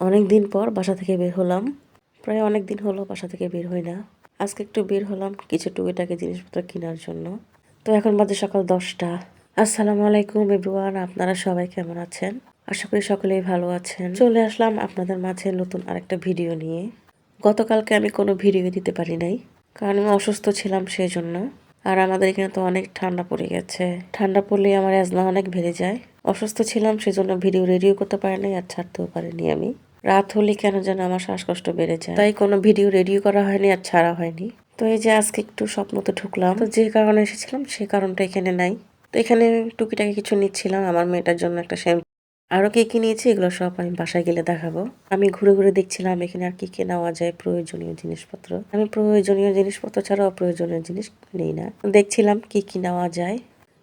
অনেক দিন পর বাসা থেকে বের হলাম। প্রায় অনেক দিন হলো বাসা থেকে বের হই না। আজকে একটু বের হলাম কিছু টুকিটাকি জিনিসপত্র কেনার জন্য। তো এখন বাজে সকাল দশটা। আসসালামু আলাইকুম এভরিওয়ান, আপনারা সবাই কেমন আছেন? আশা করি সকলেই ভালো আছেন। চলে আসলাম আপনাদের মাঝে নতুন আরেকটা ভিডিও নিয়ে। গতকালকে আমি কোনো ভিডিও দিতে পারি নাই, কারণ আমি অসুস্থ ছিলাম সেই জন্য আর আমাদের এখানে তো অনেক ঠান্ডা পড়ে গেছে। ঠান্ডা পড়লে আমার অ্যাজমা অনেক বেড়ে যায়। অসুস্থ ছিলাম, সেজন্য ভিডিও রেডিও করতে পারিনি আর ছাড়তেও পারিনি আমি। রাত হলে কেন যেন আমার শ্বাসকষ্ট বেড়ে যায়। তাই কোনো ভিডিও রেডিও করা হয়নি আর ছাড়া হয়নি। তো এই যে আজকে একটু স্বপ্নতে ঢুকলাম, তো যে কারণে এসেছিলাম সে কারণটা এখানে নাই। তো এখানে টুকিটাকি কিছু নিচ্ছিলাম, আমার মেয়েটার জন্য একটা শ্যাম্পু আরও কে কি নিয়েছি এগুলো সব আমি বাসায় গেলে দেখাবো। আমি ঘুরে ঘুরে দেখছিলাম এখানে আর কি কি নেওয়া যায় প্রয়োজনীয় জিনিসপত্র। আমি প্রয়োজনীয় জিনিসপত্র ছাড়া অপ্রয়োজনীয় জিনিস নেই না। দেখছিলাম কি কি নেওয়া যায়।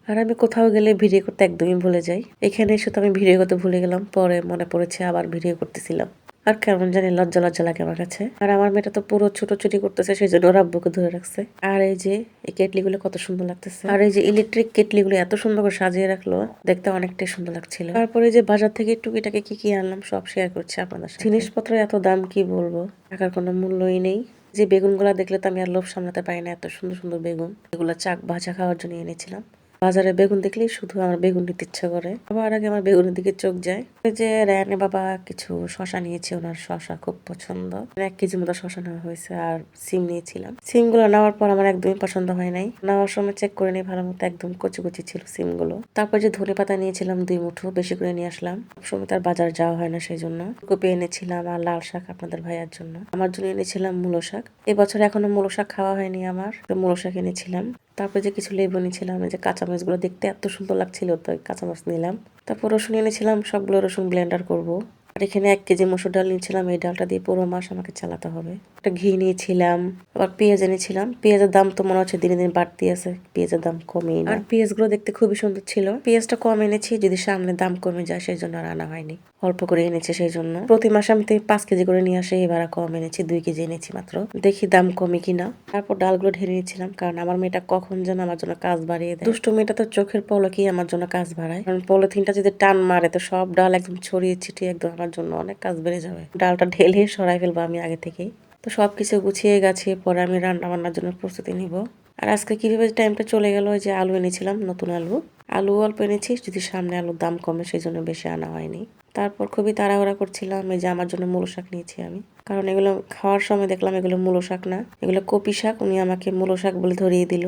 আর আমি কোথাও গেলে ভিডিও করতে একদমই ভুলে যাই। এখানে এসে তো আমি ভিডিও করতে ভুলে গেলাম, পরে মনে পড়েছে আবার ভিডিও করতেছিলাম। আর কেমন জানি লজ্জা লজ্জা লাগে আমার কাছে। আর আমার মেয়েটা তো পুরো ছোটাছুটি করতেছে সেই জন্য ওর আব্বুকে ধরে রাখছে। আর এই যে, এই কেটলিগুলো কত সুন্দর লাগতেছে। আর এই যে ইলেকট্রিক কেটলিগুলো এত সুন্দর করে সাজিয়ে রাখল, দেখতে অনেকটাই সুন্দর লাগছিল। তারপরে যে বাজার থেকে টুকিটাকে কি কি আনলাম, সব শেয়ার করছি আপনাদের জিনিসপত্র এত দাম কি বলব? টাকার কোনো মূল্যই নেই। যে বেগুনগুলা দেখলে তো আমি আর লোভ সামলাতে পারি না, এত সুন্দর সুন্দর বেগুন। এগুলো চাক ভাজা খাওয়ার জন্য এনেছিলাম। বাজারে বেগুন দেখলেই শুধু আমার বেগুন নিতে ইচ্ছা করে। আবার আগে আমার বেগুনের দিকে চোখ যায়। যে রায়ানে বাবা কিছু শশা নিয়েছে, ওনার শশা খুব পছন্দ। এক কেজি মতো শশা নেওয়া হয়েছে আর সিম নিয়েছিলাম। সিমগুলো নেওয়ার পর আমার একদমই পছন্দ হয় নাই। নেওয়ার সময় চেক করে নিই, ভালো মতো একদম কচি কচি ছিল সিমগুলো তারপর যে ধনে পাতা নিয়েছিলাম, দুই মুঠো বেশি করে নিয়ে আসলাম। সবসময় তার বাজার যাওয়া হয় না সেই জন্য কপি এনেছিলাম আর লাল শাক আপনাদের ভাইয়ার জন্য। আমার জন্য এনেছিলাম মূলো শাক। এবছর এখনও মূলো শাক খাওয়া হয়নি আমার। মূলো শাক এনেছিলাম। তারপরে যে কিছু লেবু নিয়েছিলাম যে কাঁচামরিচগুলো দেখতে এত সুন্দর লাগছিল, তো কাঁচামরিচ নিলাম। তারপর রসুন এনেছিলাম, সবগুলো রসুন ব্লেন্ডার করব। আর এখানে এক কেজি মসুর ডাল নিয়েছিলাম, এই ডালটা দিয়ে পুরো মাস আমাকে চালাতে হবে। একটা ঘি নিয়েছিলাম, আবার পেঁয়াজ এনেছিলাম। পেঁয়াজের দাম তো মনে হচ্ছে দিনে দিন বাড়তি আছে, পেঁয়াজের দাম কমেই না। আর পেঁয়াজগুলো দেখতে খুবই সুন্দর ছিল। পেঁয়াজটা কম এনেছি, যদি সামনে দাম কমে যায় সেই জন্য আর আনা হয়নি। অল্প করে এনেছে সেই জন্য প্রতি মাসে আমি তো পাঁচ কেজি করে নিয়ে আসে, এবার কম এনেছি, দুই কেজি এনেছি মাত্র। দেখি দাম কমে কিনা। তারপর ডালগুলো ঢেলে নিয়েছিলাম, কারণ আমার মেয়েটা কখন যেন আমার জন্য কাজ বাড়িয়ে দেয়। দুষ্টু মেয়েটা তো চোখের পলকেই আমার জন্য কাজ বাড়ায়। কারণ পলিথিনটা যদি টান মারে, তো সব ডাল একদম ছড়িয়ে ছিটিয়ে একদম আমার জন্য অনেক কাজ বেড়ে যাবে। ডালটা ঢেলে সরাই ফেলব আমি আগে থেকেই। তো সব কিছু গুছিয়ে গাছিয়ে পরে আমি রান্না বান্নার জন্য প্রস্তুতি নিব। আর আজকে কীভাবে টাইমটা চলে গেল যে আলু এনেছিলাম, নতুন আলু। আলু অল্প এনেছি, যদি সামনে আলুর দাম কমে সেই জন্য বেশি আনা হয়নি। তারপর খুবই তাড়াহুড়া করছিলাম, এই যে আমার জন্য মূলো শাক নিয়েছি আমি। কারণ এগুলো খাওয়ার সময় দেখলাম এগুলো মূলো শাক না, এগুলো কপি শাক, উনি আমাকে মূলো শাক বলে ধরিয়ে দিল।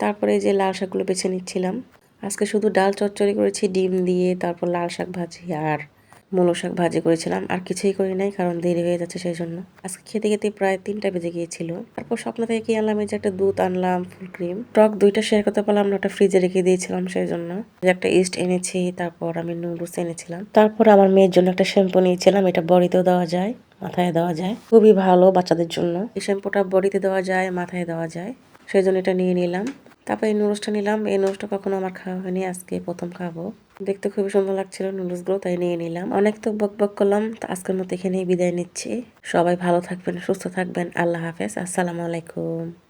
তারপরে যে লাল শাকগুলো বেছে নিচ্ছিলাম। আজকে শুধু ডাল চচ্চড়ি করেছি, ডিম দিয়ে, তারপর লাল শাক ভাজি, আর মূলো শাক ভাজি করেছিলাম, আর কিছুই করি নাই কারণ দেরি হয়ে যাচ্ছে সেই জন্য আজকে খেতে খেতে প্রায় তিনটা বেজে গিয়েছিল। তারপর স্বপ্ন থেকে কি আনলাম? এই যে একটা দুধ আনলাম, ফুল ক্রিম। টক দুইটা শেয়ার করতে পারলাম না, ওটা ফ্রিজে রেখে দিয়েছিলাম সেই জন্য একটা ইস্ট এনেছি, তারপর আমি নুডলস এনেছিলাম। তারপর আমার মেয়ের জন্য একটা শ্যাম্পু নিয়েছিলাম, এটা বড়িতেও দেওয়া যায়, মাথায় দেওয়া যায়। খুবই ভালো বাচ্চাদের জন্য। এই শ্যাম্পুটা বডিতে দেওয়া যায়, মাথায় দেওয়া যায়। সেই জন্য এটা নিয়ে নিলাম। তারপর এই নুডলসটা নিলাম। এই নুডলসটা কখনো আমার খাওয়া হয়নি, আজকে প্রথম খাব। দেখতে খুবই সুন্দর লাগছিল নুডলসগুলো তাই নিয়ে নিলাম। অনেক তো বক বক করলাম, তো আজকের মতো এখানেই বিদায় নিচ্ছি। সবাই ভালো থাকবেন, সুস্থ থাকবেন। আল্লাহ হাফেজ, আসসালামু আলাইকুম।